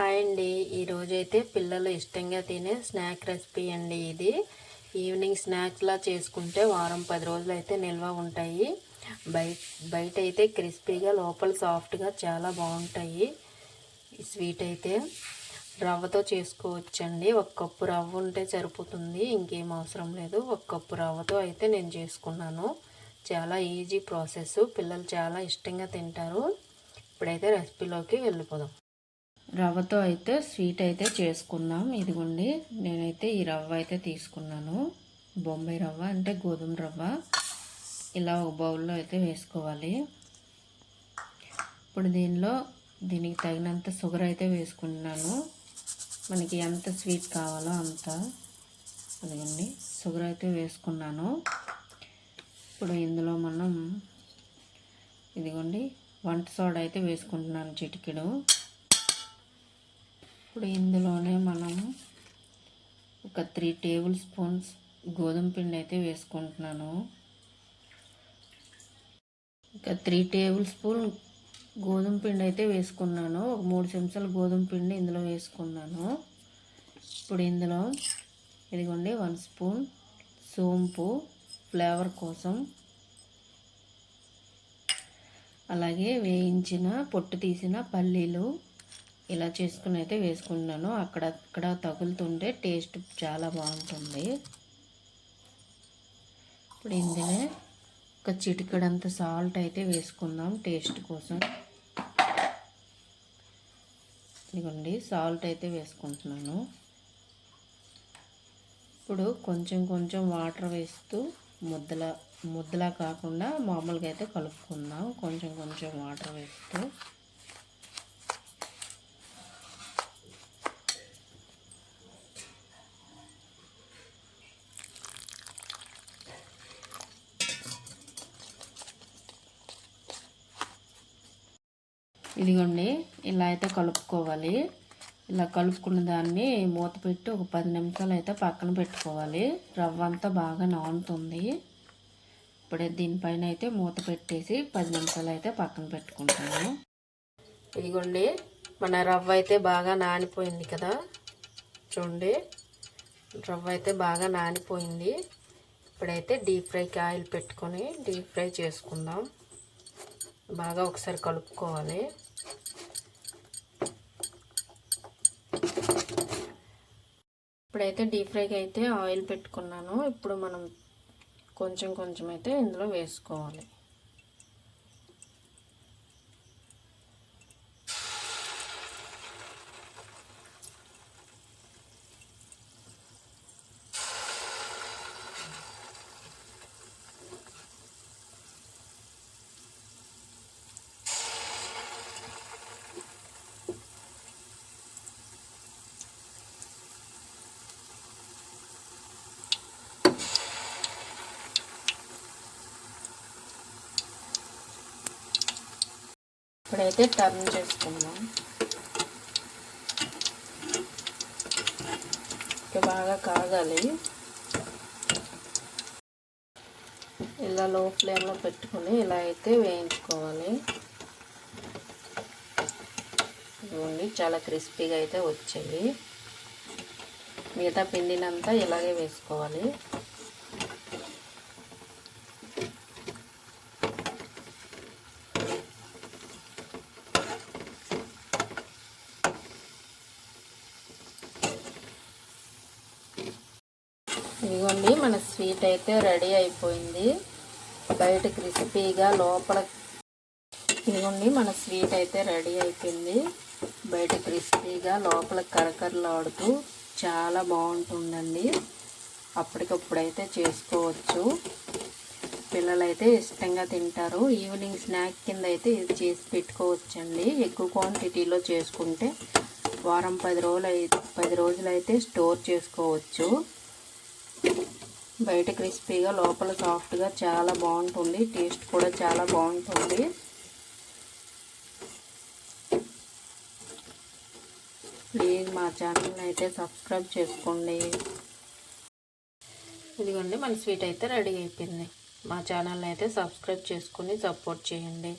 Hi అండి ఈరోజైతే పిల్లలు ఇష్టంగా తినే స్నాక్ రెసిపీ అండి ఇది. ఈవినింగ్ స్నాక్స్లా చేసుకుంటే వారం పది రోజులు అయితే నిల్వ ఉంటాయి. బయట బయట అయితే క్రిస్పీగా లోపల సాఫ్ట్గా చాలా బాగుంటాయి. స్వీట్ అయితే రవ్వతో చేసుకోవచ్చండి. ఒక కప్పు రవ్వ ఉంటే సరిపోతుంది. ఇంకేం అవసరం లేదు. ఒక కప్పు రవ్వతో అయితే నేను చేసుకున్నాను. చాలా ఈజీ ప్రాసెస్. పిల్లలు చాలా ఇష్టంగా తింటారు. ఇప్పుడైతే రెసిపీలోకి వెళ్ళిపోదాం. రవ్వతో అయితే స్వీట్ అయితే చేసుకుందాం. ఇదిగోండి నేనైతే ఈ రవ్వ అయితే తీసుకున్నాను. బొంబాయి రవ్వ అంటే గోధుమ రవ్వ. ఇలా ఒక బౌల్లో అయితే వేసుకోవాలి. ఇప్పుడు దీనిలో దీనికి తగినంత షుగర్ అయితే వేసుకుంటున్నాను. మనకి ఎంత స్వీట్ కావాలో అంత. అదిగండి షుగర్ అయితే వేసుకున్నాను. ఇప్పుడు ఇందులో మనం ఇదిగోండి వంట సోడా అయితే వేసుకుంటున్నాను చిటికెడు. ఇప్పుడు ఇందులోనే మనం ఒక త్రీ టేబుల్ స్పూన్స్ గోధుమ పిండి అయితే వేసుకుంటున్నాను. ఒక త్రీ టేబుల్ స్పూన్ గోధుమ పిండి అయితే వేసుకున్నాను. ఒక మూడు చెంచాలు గోధుమ పిండి ఇందులో వేసుకున్నాను. ఇప్పుడు ఇందులో ఇదిగోండి వన్ స్పూన్ సోంపు ఫ్లేవర్ కోసం అలాగే వేయించిన పొట్టు తీసిన పల్లీలు ఇలా చేసుకుని అయితే వేసుకుంటున్నాను అక్కడక్కడ తగులుతుంటే టేస్ట్ చాలా బాగుంటుంది. ఇప్పుడు ఇందులో ఒక చిటికడంత సాల్ట్ అయితే వేసుకుందాం టేస్ట్ కోసం. ఇదిగోండి సాల్ట్ అయితే వేసుకుంటున్నాను. ఇప్పుడు కొంచెం కొంచెం వాటర్ వేస్తూ ముద్దల ముద్దలా కాకుండా మామూలుగా అయితే కలుపుకుందాం. కొంచెం కొంచెం వాటర్ వేస్తూ. ఇదిగోండి ఇలా అయితే కలుపుకోవాలి. ఇలా కలుపుకున్న దాన్ని మూత పెట్టి ఒక పది నిమిషాలు అయితే పక్కన పెట్టుకోవాలి. రవ్వ అంతా బాగా నానుతుంది. ఇప్పుడే దీనిపైన అయితే మూత పెట్టేసి పది నిమిషాలు అయితే పక్కన పెట్టుకుంటాను. ఇదిగోండి మన రవ్వ అయితే బాగా నానిపోయింది కదా. చూడండి రవ్వ అయితే బాగా నానిపోయింది. ఇప్పుడైతే డీప్ ఫ్రైకి ఆయిల్ పెట్టుకొని డీప్ ఫ్రై చేసుకుందాం. బాగా ఒకసారి కలుపుకోవాలి. ఇప్పుడైతే డీప్ ఫ్రైకి అయితే ఆయిల్ పెట్టుకున్నాను. ఇప్పుడు మనం కొంచెం కొంచెం అయితే ఇందులో వేసుకోవాలి. ఇప్పుడైతే టర్న్ చేసుకుందాం బాగా కాగాలి ఇలా లో ఫ్లేమ్లో పెట్టుకుని ఇలా అయితే వేయించుకోవాలి. ఇవ్వండి చాలా క్రిస్పీగా అయితే వచ్చాయి. మిగతా పిండినంతా ఇలాగే వేసుకోవాలి. ఇదిగోండి మన స్వీట్ అయితే రెడీ అయిపోయింది. బయట క్రిస్పీగా లోపల ఇదిగోండి మన స్వీట్ అయితే రెడీ అయిపోయింది. బయట క్రిస్పీగా లోపల కరకరలాడుతూ చాలా బాగుంటుందండి. అప్పటికప్పుడైతే చేసుకోవచ్చు. పిల్లలైతే ఇష్టంగా తింటారు. ఈవినింగ్ స్నాక్ కింద అయితే ఇది చేసి పెట్టుకోవచ్చండి. ఎక్కువ క్వాంటిటీలో చేసుకుంటే వారం పది రోజులు పది రోజులైతే స్టోర్ చేసుకోవచ్చు. బయట క్రిస్పీగా లోపల సాఫ్ట్గా చాలా బాగుంటుంది. టేస్ట్ కూడా చాలా బాగుంటుంది. ప్లీజ్ మా ఛానల్ని అయితే సబ్స్క్రైబ్ చేసుకోండి. ఇదిగోండి మన స్వీట్ అయితే రెడీ అయిపోయింది. మా ఛానల్ని అయితే సబ్స్క్రైబ్ చేసుకుని సపోర్ట్ చేయండి.